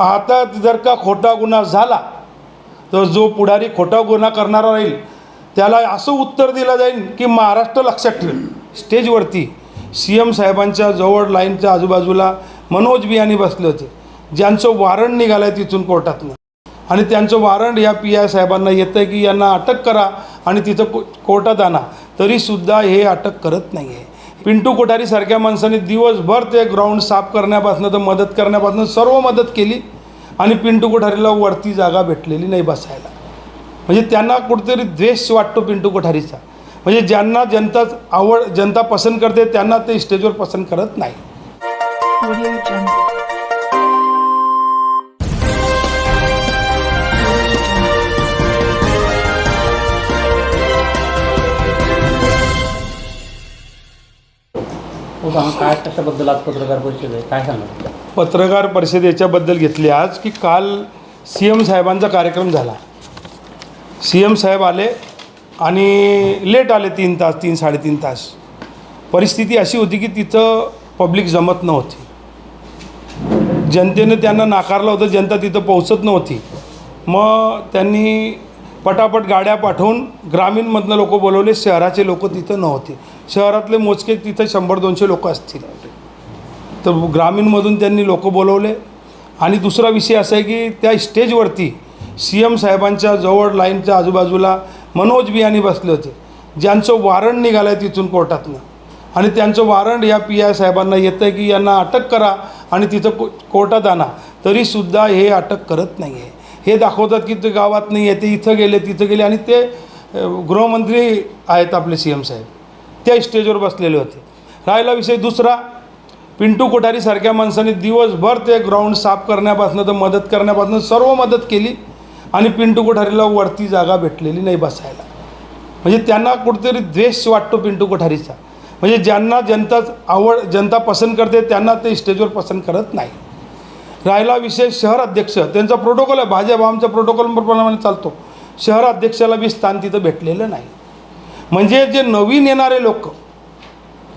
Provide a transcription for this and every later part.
आता जर का खोटा गुन्हा झाला तर जो पुढारी खोटा गुन्हा करणारा राहील त्याला असं उत्तर दिलं जाईल की महाराष्ट्र लक्षात ठेवेल स्टेजवरती सी एम साहेबांच्या जवळ लाईनच्या आजूबाजूला मनोज बियाणी बसले होते. ज्यांचं वॉरंट निघालं आहे तिथून कोर्टातनं. आणि त्यांचं वॉरंट या पी आय साहेबांना येतं आहे की यांना अटक करा आणि तिथं को कोर्टात आणा. तरीसुद्धा हे अटक करत नाही आहे पिंटू कोठारीसारख्या माणसाने दिवसभर ते ग्राउंड साफ करण्यापासून तर मदत करण्यापासून सर्व मदत केली आणि पिंटू कोठारीला वरती जागा भेटलेली नाही बसायला. म्हणजे त्यांना कुठेतरी द्वेष वाटतो पिंटू कोठारीचा. म्हणजे ज्यांना जनता आवड जनता पसंत करते त्यांना ते स्टेजवर पसंत करत नाही. Audio काय कशाबद्दल आज पत्रकार परिषद आहे? काय सांगा पत्रकार परिषद याच्याबद्दल घेतली आज की काल सी एम साहेबांचा कार्यक्रम झाला. सी एम साहेब आले आणि लेट आले तीन तास तीन साडेतीन तास. परिस्थिती अशी होती की तिथं पब्लिक जमत नव्हती. जनतेने त्यांना नाकारलं होतं जनता तिथं पोहोचत नव्हती. मग त्यांनी पटापट गाड्या पाठवून ग्रामीणमधनं लोक बोलवले शहराचे लोक तिथं नव्हते. शहरातले मोजके तिथं शंभर दोनशे लोक असतील. तर ग्रामीणमधून त्यांनी लोक बोलवले. आणि दुसरा विषय असा आहे की त्या स्टेजवरती सी एम साहेबांच्या जवळ लाईनच्या आजूबाजूला मनोज बियाणी बसले होते. ज्यांचं वारंट निघालं आहे तिथून कोर्टातनं. आणि त्यांचं वॉरंट या पी आय साहेबांना येतं आहे की यांना अटक करा आणि तिथं को कोर्टात आणा. तरीसुद्धा हे अटक करत नाही आहे हे दाखवतात की ते गावात नाही आहे ते इथं गेले तिथं गेले आणि ते गृहमंत्री आहेत आपले सी एम साहेब. त्या स्टेजवर बसलेले होते. राहिला विषय दुसरा. पिंटू कोठारीसारख्या माणसाने दिवसभर ते ग्राउंड साफ करण्यापासून तर मदत करण्यापासून सर्व मदत केली आणि पिंटू कोठारीला वरती जागा भेटलेली नाही बसायला. म्हणजे त्यांना कुठेतरी द्वेष वाटतो पिंटू कोठारीचा. म्हणजे ज्यांना जनता आवड जनता पसंत करते त्यांना ते स्टेजवर पसंत करत नाही. राहिला विषय शहर अध्यक्ष. त्यांचा प्रोटोकॉल आहे. भाजप आमच्या प्रोटोकॉलप्रमाणे चालतो. शहर अध्यक्षाला बी स्थान तिथं भेटलेलं नाही. म्हणजे जे नवीन येणारे लोक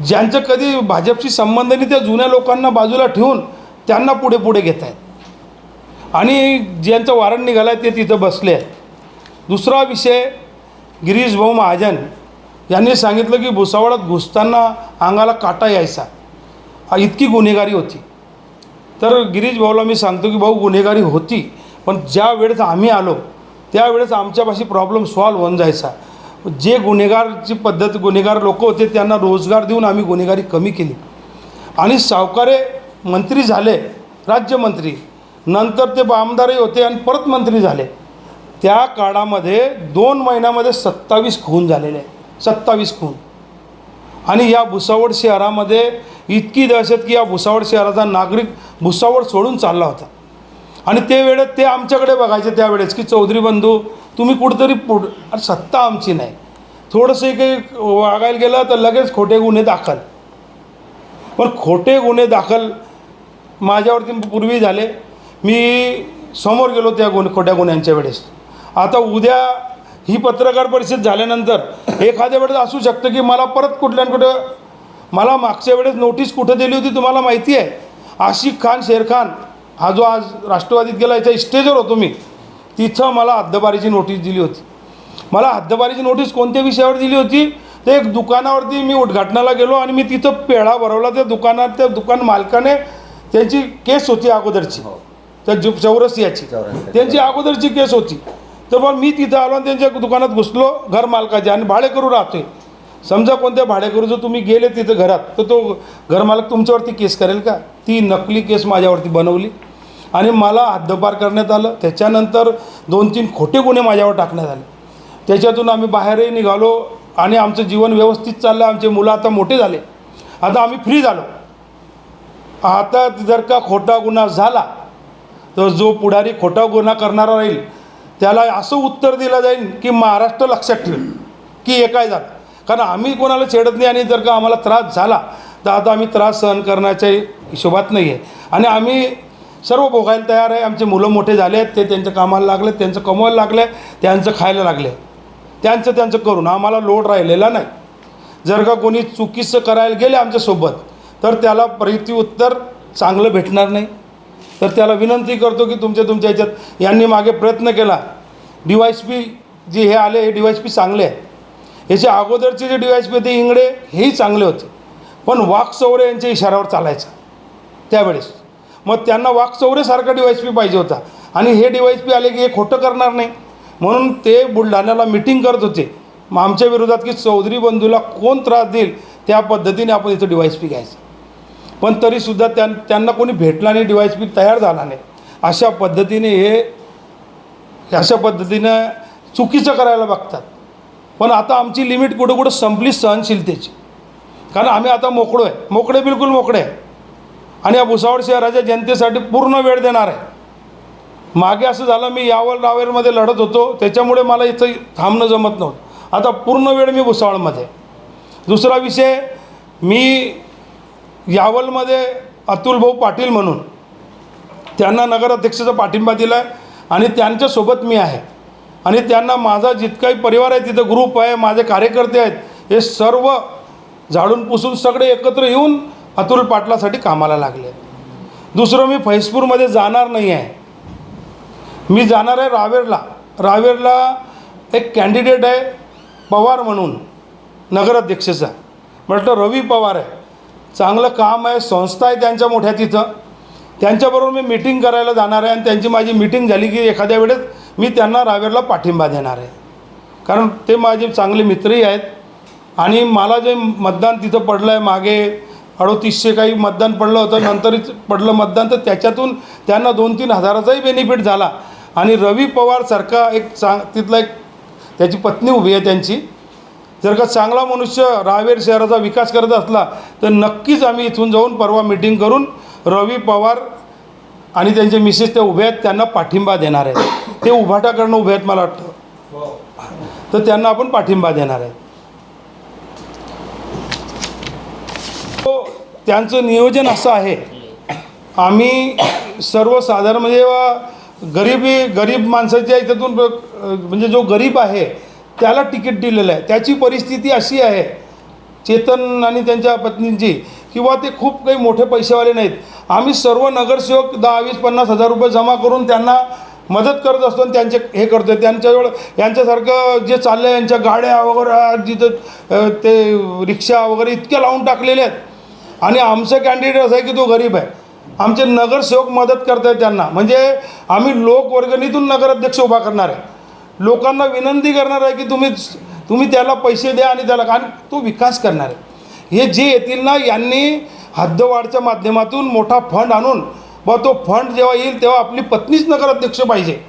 ज्यांचं कधी भाजपशी संबंध नाही त्या जुन्या लोकांना बाजूला ठेवून त्यांना पुढे पुढे घेत आहेत आणि ज्यांचं वारण निघालं आहे ते तिथं बसले आहेत. दुसरा विषय गिरीश भाऊ महाजन यांनी सांगितलं की भुसावळात घुसताना अंगाला काटा यायचा. इतकी गुन्हेगारी होती. तर गिरीश भाऊला मी सांगतो की भाऊ गुन्हेगारी होती पण ज्या वेळेस आम्ही आलो त्यावेळेस आमच्यापाशी प्रॉब्लेम सॉल्व होऊन जायचा. जे गुन्हेगारची पद्धत गुन्हेगार लोक होते त्यांना रोजगार देऊन आम्ही गुन्हेगारी कमी केली. आणि सावकारे मंत्री झाले राज्यमंत्री. नंतर ते आमदारही होते आणि परत मंत्री झाले. त्या काळामध्ये दोन महिन्यामध्ये सत्तावीस खून झालेले आहे सत्तावीस खून. आणि या भुसावळ शहरामध्ये इतकी दहशत की या भुसावळ शहराचा नागरिक भुसावळ सोडून चालला होता. आणि ते वेळेत ते आमच्याकडे बघायचे त्यावेळेस की चौधरी बंधू तुम्ही कुठंतरी पुढ अरे सत्ता आमची नाही. थोडंसं काही वागायला गेलं तर लगेच खोटे गुन्हे दाखल. पण खोटे गुन्हे दाखल माझ्यावरती पूर्वी झाले. मी समोर गेलो त्या गुन्हे खोट्या गुन्ह्यांच्या वेळेस. आता उद्या ही पत्रकार परिषद झाल्यानंतर एखाद्या वेळेस असू शकतं की मला परत कुठल्या कुठं मला मागच्या वेळेस नोटीस कुठं दिली होती तुम्हाला माहिती आहे. आशिक खान शेरखान हा जो आज राष्ट्रवादीत गेला याच्या स्टेजवर होतो मी. तिथं मला हद्दबारीची नोटीस दिली होती. मला हद्दबारीची नोटीस कोणत्या विषयावर दिली होती? ते एक दुकानावरती मी उद्घाटनाला गेलो आणि मी तिथं पेढा भरवला. त्या दुकानात त्या दुकान मालकाने त्यांची केस होती अगोदरची. त्या जु चौरसियाची त्यांची अगोदरची केस होती. तर मग मी तिथं आलो आणि त्यांच्या दुकानात घुसलो घर मालकाचे आणि भाडेकरू राहतोय. समजा कोणत्या भाडेकरूचं तुम्ही गेले तिथं घरात तर तो घरमालक तुमच्यावरती केस करेल का? ती नकली केस माझ्यावरती बनवली. आणि मला हद्दपार करण्यात आलं. त्याच्यानंतर दोन तीन खोटे गुन्हे माझ्यावर टाकण्यात आले. त्याच्यातून आम्ही बाहेरही निघालो आणि आमचं जीवन व्यवस्थित चाललं. आमचे मुलं आता मोठे झाले. आता आम्ही फ्री झालो. आता जर का खोटा गुन्हा झाला तर जो पुढारी खोटा गुन्हा करणारा राहील त्याला असं उत्तर दिलं जाईल की महाराष्ट्र लक्षात ठेवेल की हे काय झालं? कारण आम्ही कोणाला छेडत नाही आणि जर का आम्हाला त्रास झाला तर आता आम्ही त्रास सहन करण्याच्या हिशोबात नाही आहे आणि आम्ही सर्व भोगायला तयार आहे. आमचे मुलं मोठे झाले आहेत. ते त्यांच्या कामाला लागले त्यांचं कमवायला लागले त्यांचं खायला लागले. त्यांचं त्यांचं करून आम्हाला लोड राहिलेला नाही. जर का कोणी चुकीचं करायला गेले आमच्यासोबत तर त्याला उत्तर चांगलं भेटणार नाही. तर त्याला विनंती करतो की तुमच्या तुमच्या याच्यात यांनी मागे प्रयत्न केला. डी वाय पी जे हे आले हे डी वाय पी चांगले आहेत. याचे अगोदरचे जे डी वाय पी होते इंगडे हेही चांगले होते. पण वाघ चौरे यांच्या इशाऱ्यावर चालायचा. त्यावेळेस. मग त्यांना वाकचौरेसारखा डी वाय एस पी पाहिजे होता. आणि हे डी वाय एस पी आले की हे खोटं करणार नाही. म्हणून ते बुलढाण्याला मिटिंग करत होते. मग आमच्या विरोधात की चौधरी बंधूला कोण त्रास देईल? त्या पद्धतीने आपण इथं डी वाय एस पी घ्यायचं. पण तरीसुद्धा त्यां त्यांना कोणी भेटला नाही डी वाय एस पी तयार झाला नाही. अशा पद्धतीने हे अशा पद्धतीनं चुकीचं करायला बघतात. पण आता आमची लिमिट कुठं कुठं संपली सहनशीलतेची. कारण आम्ही आता मोकळो आहे. मोकळे बिलकुल मोकळे आहे. आणि या भुसावळ शहराच्या जनतेसाठी पूर्ण वेळ देणार आहे. मागे असं झालं मी यावल रावेरमध्ये लढत होतो. त्याच्यामुळे मला इथं थांबणं जमत नव्हतं. आता पूर्ण वेळ मी भुसावळमध्ये दुसरा विषय मी यावलमध्ये अतुल भाऊ पाटील म्हणून त्यांना नगराध्यक्षाचा पाठिंबा दिला आहे आणि त्यांच्यासोबत मी आहे. आणि त्यांना माझा जितकाही परिवार आहे तिथं ग्रुप आहे माझे कार्यकर्ते आहेत हे सर्व झाडून पुसून सगळे एकत्र येऊन अतुल पाटलासाठी कामाला लागले. दुसरं मी फैजपूरमध्ये जाणार नाही आहे. मी जाणार आहे रावेरला. रावेरला एक कॅन्डिडेट आहे पवार म्हणून नगराध्यक्षाचा. म्हटलं रवी पवार आहे. चांगलं काम आहे संस्था आहे त्यांच्या मोठ्या तिथं. त्यांच्याबरोबर मी मीटिंग करायला जाणार आहे आणि त्यांची माझी मीटिंग झाली की एखाद्या वेळेस मी त्यांना रावेरला पाठिंबा देणार आहे. कारण ते माझे चांगले मित्रही आहेत. आणि मला जे मतदान तिथं पडलं आहे मागे अडोतीसशे काही मतदान पडलं होतं नंतरच पडलं मतदान तर त्याच्यातून त्यांना दोन तीन हजाराचाही बेनिफिट झाला. आणि रवी पवारसारखा एक चांग तिथला एक त्याची पत्नी उभी आहे त्यांची. जर का चांगला मनुष्य रावेर शहराचा विकास करत असला तर नक्कीच आम्ही इथून जाऊन परवा मिटिंग करून रवी पवार आणि त्यांचे मिसेस त्या उभे आहेत त्यांना पाठिंबा देणार आहेत ते उभाटा करणं उभे आहेत मला वाटतं. तर त्यांना आपण पाठिंबा देणार आहे तो त्यांचं नियोजन असं आहे. आम्ही सर्वसाधारण म्हणजे वा गरीब माणसाच्या याच्यातून म्हणजे जो गरीब आहे त्याला तिकीट दिलेलं आहे. त्याची परिस्थिती अशी आहे चेतन आणि त्यांच्या पत्नींची किंवा ते खूप काही मोठे पैसेवाले नाहीत. आम्ही सर्व नगरसेवक दहा वीस पन्नास हजार रुपये जमा करून त्यांना मदत करत असतो आणि त्यांचे हे करतो त्यांच्याजवळ यांच्यासारखं जे चाललं आहे यांच्या गाड्या वगैरे जिथं ते रिक्षा वगैरे इतक्या लावून टाकलेल्या आहेत. आणि आमचं कॅन्डिडेट असं आहे की तो गरीब आहे. आमचे नगरसेवक मदत करत आहेत त्यांना. म्हणजे आम्ही लोकवर्गणीतून नगराध्यक्ष उभा करणार आहे. लोकांना विनंती करणार आहे की तुम्ही तुम्ही त्याला पैसे द्या आणि त्याला आणि तो विकास करणार आहे. हे जे येतील ना यांनी हद्दवाढच्या माध्यमातून मोठा फंड आणून व तो फंड जेव्हा येईल तेव्हा आपली पत्नीच नगराध्यक्ष पाहिजे.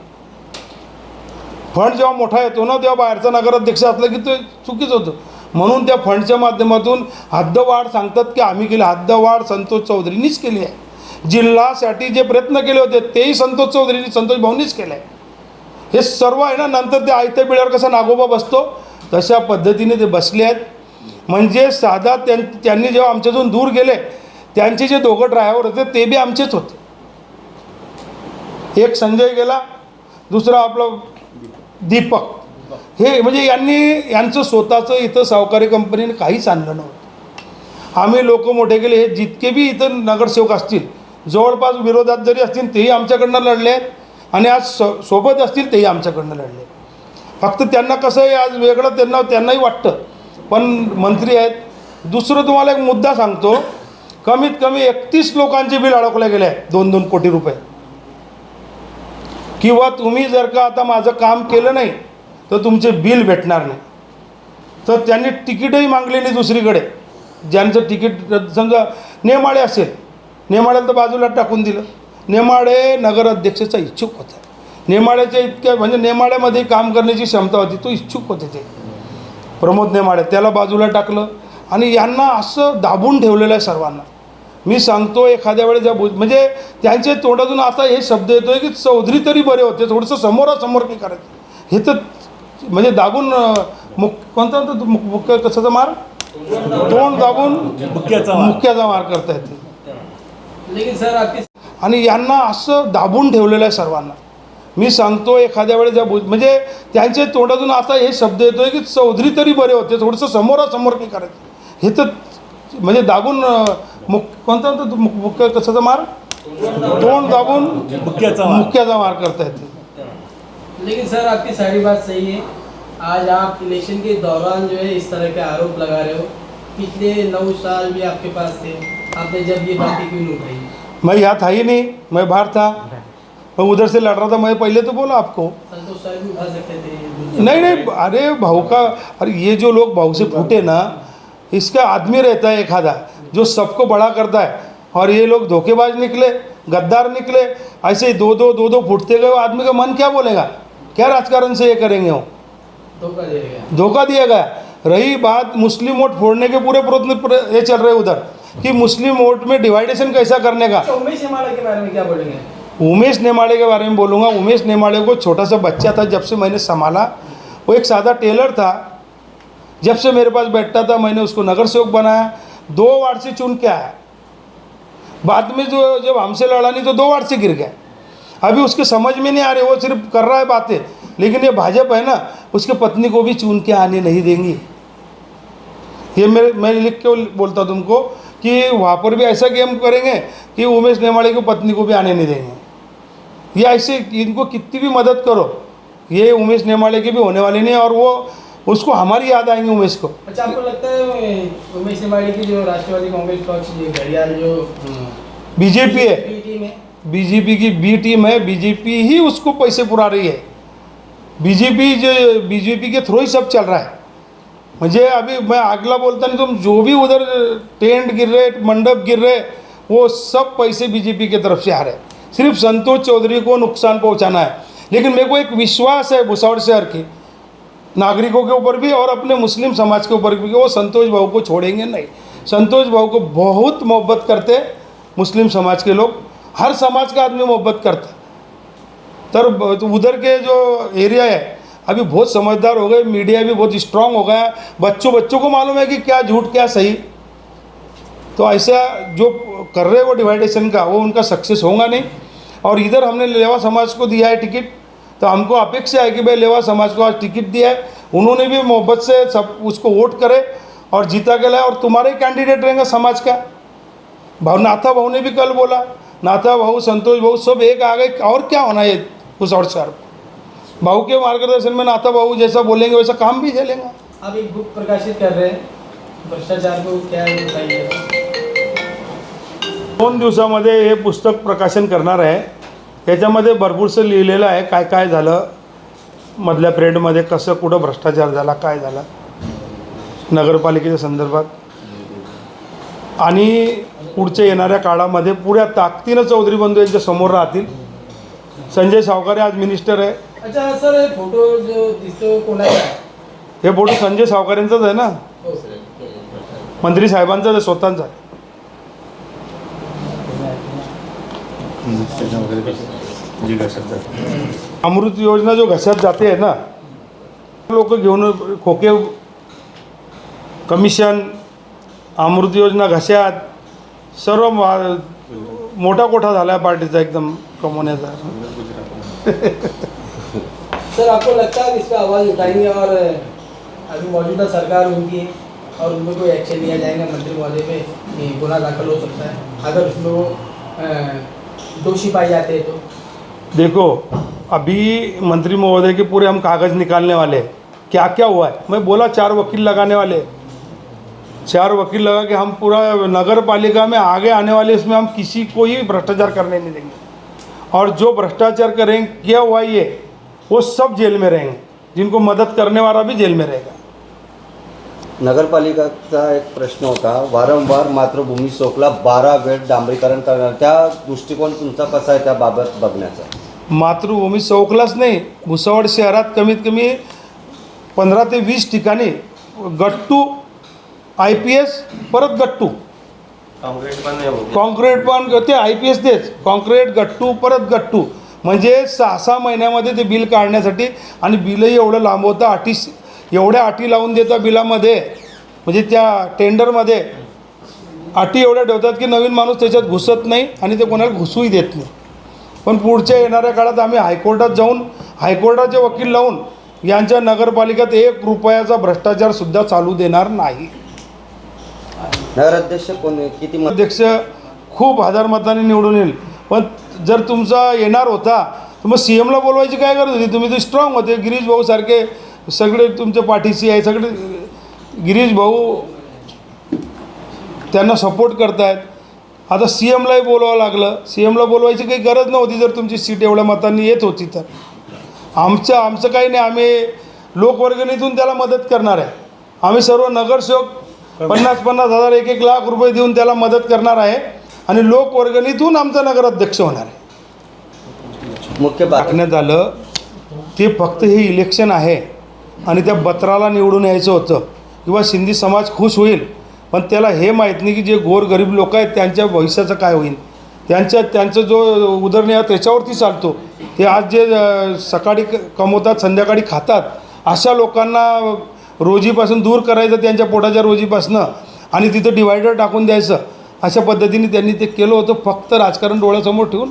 फंड जेव्हा मोठा येतो ना तेव्हा बाहेरचा नगराध्यक्ष असला की तो चुकीचं होतं. म्हणून त्या फंडच्या माध्यमातून हद्दवाढ सांगतात की आम्ही केली हद्दवाढ संतोष चौधरींनीच केली आहे. जिल्हासाठी जे प्रयत्न केले होते तेही संतोष चौधरींनी संतोष भाऊंनीच केलं आहे. हे सर्व आहे ना नंतर ते आयत्या पिढ्यावर कसा नागोबा बसतो? तशा पद्धतीने ते बसले आहेत. म्हणजे साधा त्यां त्यांनी जेव्हा आमच्यातून दूर गेले त्यांचे जे दोघं ड्रायव्हर होते ते बी आमचेच होते. एक संजय गेला दुसरा आपलं दीपक. हे म्हणजे यांनी यांचं स्वतःचं इथं सावकारी कंपनीने काहीच आणलं नव्हतं. आम्ही लोक मोठे केले हे जितके बी इथं नगरसेवक असतील जवळपास विरोधात जरी असतील तेही आमच्याकडनं लढले आहेत आणि आज सो सोबत असतील तेही आमच्याकडनं लढले. फक्त त्यांना कसं आहे आज वेगळं त्यांना त्यांनाही वाटतं. पण मंत्री आहेत. दुसरं तुम्हाला एक मुद्दा सांगतो. कमीत कमी एकतीस लोकांचे बिल अडकले गेले आहे दोन दोन कोटी रुपये. किंवा तुम्ही जर का आता माझं काम केलं नाही तर तुमचे बिल भेटणार नाही. तर त्यांनी तिकीटही मागले नाही दुसरीकडे. ज्यांचं तिकीट समजा नेमाळे असेल नेमाळ्याला तर बाजूला टाकून दिलं. नेमाळे नगराध्यक्षाचा इच्छुक होता. नेमाळ्याच्या इतक्या म्हणजे नेमाळ्यामध्ये काम करण्याची क्षमता होती तो इच्छुक होते ते. प्रमोद नेमाळे त्याला बाजूला टाकलं आणि यांना असं दाबून ठेवलेलं आहे सर्वांना. मी सांगतो एखाद्या वेळेस ज्या म्हणजे त्यांचे तोंडातून आता हे शब्द येतो आहे की चौधरी तरी बरे होते थोडंसं समोरासमोर काही करायचं. हे तर म्हणजे दाबून मुक कोणता मुक्या कशाचा मार? तोंड दाबून मुक्याचा मार. करता येते आणि यांना असं दाबून ठेवलेलं आहे सर्वांना. मी सांगतो एखाद्या वेळेस ज्या म्हणजे त्यांच्या तोंडातून आता हे शब्द येतोय की चौधरी तरी बरे होते थोडंसं समोरासमोर काही करायचं. हे तर म्हणजे दाबून मुक कोणता मुक्या कशाचा मार? तोंड दाबून मुक्याचा मार करतायत ते. लेकिन सर आपकी सारी बात सही है। आज आप इलेक्शन के दौरान जो है इस तरह के आरोप लगा रहे हो। पिछले नौ साल भी आपके पास थे। आपने जब ये बातें क्यों उठाई? मैं यहाँ था ही नहीं। मैं बाहर था। मैं उधर से लड़ रहा था। मैं पहले तो बोला आपको। संतोष सर भी उठा सकते थे। नहीं नहीं अरे भाऊ का अरे ये जो लोग भाऊ से फूटे ना इसका आदमी रहता है एक आधा जो सबको बड़ा करता है। और ये लोग धोखेबाज निकले गद्दार निकले। ऐसे दो दो दो दो फूटते गए। आदमी का मन क्या बोलेगा? क्या राजकारण से ये करेंगे वो धोखा दे गया। धोखा दिया गया। रही बात मुस्लिम वोट फोड़ने के पूरे प्रयत्न ये चल रहे उधर कि मुस्लिम वोट में डिवाइडेशन कैसा करने का? तो उमेश हिमालय के बारे में क्या बोलेंगे? उमेश नेमाड़े के बारे में बोलूँगा। उमेश नेमाड़े को छोटा सा बच्चा था जब से मैंने संभाला। वो एक सादा टेलर था। जब से मेरे पास बैठता था मैंने उसको नगर सेवक बनाया। दो वार्ड से चुन के आया। बाद में जो जब हमसे लड़ा नहीं तो दो वार्ड से गिर गया। अभी उसके समझ में नहीं आ रहे वो सिर्फ़ कर रहा है बातें। लेकिन ये भाजपा है ना उसके पत्नी को भी चुन के आने नहीं देंगी। ये मेरे मैं लिख के बोलता तुमको कि वहाँ पर भी ऐसा गेम करेंगे कि उमेश नेमाड़े की पत्नी को भी आने नहीं देंगे। ये ऐसे इनको कितनी भी मदद करो ये उमेश नेमाड़े के भी होने वाले नहीं और वो उसको हमारी याद आएँगे उमेश को। अच्छा आपको लगता है उमेश हिमालय की जो राष्ट्रवादी कांग्रेस पक्ष घड़ियाल जो बीजेपी है बीजेपी की बी टीम है, बीजेपी ही उसको पैसे पुरा रही है। बीजेपी जो, बीजेपी के थ्रू ही सब चल रहा है। मुझे अभी, मैं अगला बोलता नहीं, तुम जो भी उधर टेंट गिर रहे, मंडप गिर रहे, वो सब पैसे बीजेपी की तरफ़ से आ रहे सिर्फ़ संतोष चौधरी को नुकसान पहुंचाना है। लेकिन मेरे को एक विश्वास है भुसावल शहर की, नागरिकों के ऊपर भी और अपने मुस्लिम समाज के ऊपर भी वो संतोष भाऊ को छोड़ेंगे नहीं। संतोष भाऊ को बहुत मोहब्बत करते मुस्लिम समाज के लोग। हर समाज का आदमी मोहब्बत करता। तर तो उधर के जो एरिया है, अभी बहुत समझदार हो गए मीडिया भी बहुत स्ट्रांग हो गया। बच्चों बच्चों को मालूम है कि क्या झूठ, क्या सही। तो ऐसा जो कर रहे वो डिवाइडेशन का, वो उनका सक्सेस होगा नहीं। और इधर हमने लेवा समाज को दिया है टिकट तो हमको अपेक्षा है कि भाई लेवा समाज को आज टिकट दिया है। उन्होंने भी मोहब्बत से सब उसको वोट करे और जीता लाए और तुम्हारे कैंडिडेट रहेंगे समाज का। भावनाथा भाव ने भी कल बोला नाथा भाऊ संतोष भाऊ सब एक आ गए और क्या होना है उस और शहर भाऊ के मार्गदर्शन में नाथा भाऊ जैसा बोलेंगे वैसा काम भी चलेगा। आप एक बुक प्रकाशित कर रहे हैं। भ्रष्टाचार को क्या बताइए। दोन दिवसामध्ये हे पुस्तक प्रकाशन करणार आहे. याच्यामध्ये भरपूरसं लिहिलेलं आहे काय काय झालं मधल्या पिरियडमध्ये कसं कुठं भ्रष्टाचार झाला काय झाला नगरपालिकेच्या संदर्भात. आणि पुढच्या येणाऱ्या काळामध्ये पुऱ्या ताकदीनं चौधरी बंधू यांच्या समोर राहतील. संजय सावकारे आज मिनिस्टर आहे. अच्छा सर हे फोटो जो दिसतो कोणाचा? आहे हे फोटो संजय सावकारेंचाच आहे ना? हो. मंत्री साहेबांचाच आहे स्वतःचा. आहे अमृत योजना जो घशात जाते आहे ना लोक घेऊन खोके कमिशन अमृत योजना घशात सर्व मा- मोठा कोठा झाला आहे पार्टीचा एकदम कमवण्याचा सर आपको लगता है कि इस पर आवाज़ उठाएँगे और अभी मौजूदा सरकार उनकी और उन पर कोई एक्शन लिया जाएगा मंत्री महोदय पे? गुना दाखिल हो सकता है। अगर उसमें वो दोषी पाए जाते हैं तो? देखो अभी मंत्री महोदय के पूरे हम कागज़ निकालने वाले हैं। क्या क्या हुआ है? मैं बोला चार वकील लगाने वाले। चार वकील लगा के हम पूरा नगर पालिका में आगे आने वाले इसमें हम किसी को ही भ्रष्टाचार करने नहीं देंगे। और जो भ्रष्टाचार करेंगे किया हुआ ये वो सब जेल में रहेंगे। जिनको मदद करने वाला भी जेल में रहेगा। नगरपालिकाचा एक प्रश्न होता वारंवार मातृभूमी चौकला बारा वेळ डांबरीकरण करणार त्या दृष्टिकोन तुमचा कसा आहे त्याबाबत बघण्याचा? मातृभूमी चौकलाच नाही भुसावळ शहरात कमीत कमी पंधरा ते वीस ठिकाणी गट्टू आय पी एस परत गट्टू. कॉन्क्रीट पण ते आय पी एस तेच. कॉन्क्रीट गट्टू परत गट्टू. म्हणजे सहा सहा महिन्यामध्ये ते बिल काढण्यासाठी आणि बिलही एवढं लांब होतं अटी एवढ्या अटी लावून देतात बिलामध्ये. म्हणजे त्या टेंडरमध्ये. अटी एवढ्या ठेवतात की नवीन माणूस त्याच्यात घुसत नाही आणि ते कोणाला घुसूही देत नाही. पण पुढच्या येणाऱ्या काळात आम्ही हायकोर्टात जाऊन हायकोर्टाचे वकील लावून यांच्या नगरपालिकेत एक रुपयाचा भ्रष्टाचारसुद्धा चालू देणार नाही. नगराध्यक्ष कोण किती अध्यक्ष खूप हजार मताने निवडून येईल. पण जर तुमचा येणार होता तर मग सी एमला बोलवायची काय गरज होती? तुम्ही तर स्ट्रॉंग होते. गिरीश भाऊ सारखे सगळे तुमच्या पाठीशी आहे. सगळे गिरीश भाऊ त्यांना सपोर्ट करतायत. आता सी एमलाही बोलवावं लागलं. सी एमला बोलवायची काही गरज नव्हती. जर तुमची सीट एवढ्या मतांनी येत होती तर. आमचं आमचं काही नाही. आम्ही लोकवर्गणीतून त्याला मदत करणार आहे. आम्ही सर्व नगरसेवक पन्नास पन्नास हजार एक एक लाख रुपये देऊन त्याला मदत करणार आहे आणि लोकवर्गणीतून आमचा नगराध्यक्ष होणार आहे. मुख्य टाकण्यात आलं ते फक्त हे इलेक्शन आहे आणि त्या बत्राला निवडून यायचं होतं. किंवा सिंधी समाज खुश होईल पण त्याला हे माहीत नाही की जे गोरगरीब लोक आहेत त्यांच्या भविष्याचं काय होईल. त्यांच्या त्यांचा जो उदरनिर्वाह त्याच्यावरती चालतो. ते आज जे सकाळी क- कमवतात संध्याकाळी खातात अशा लोकांना रोजीपासून दूर करायचं त्यांच्या पोटाच्या रोजीपासनं आणि तिथं डिवायडर टाकून द्यायचं. अशा पद्धतीने त्यांनी ते केलं होतं फक्त राजकारण डोळ्यासमोर ठेवून.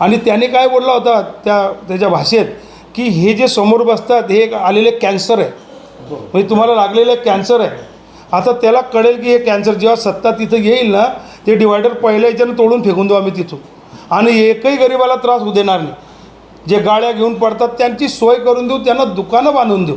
आणि त्याने काय बोलला होता त्या त्याच्या भाषेत की हे जे समोर बसतात हे एक आलेले कॅन्सर आहे. म्हणजे तुम्हाला लागलेलं कॅन्सर आहे. आता त्याला कळेल की हे कॅन्सर जेव्हा सत्ता तिथं येईल ना ते डिवायडर पहिल्या याच्यानं तोडून फेकून देऊ आम्ही तिथून. आणि एकही गरिबाला त्रास होऊ देणार नाही. जे गाड्या घेऊन पडतात त्यांची सोय करून देऊ त्यांना दुकानं बांधून देऊ.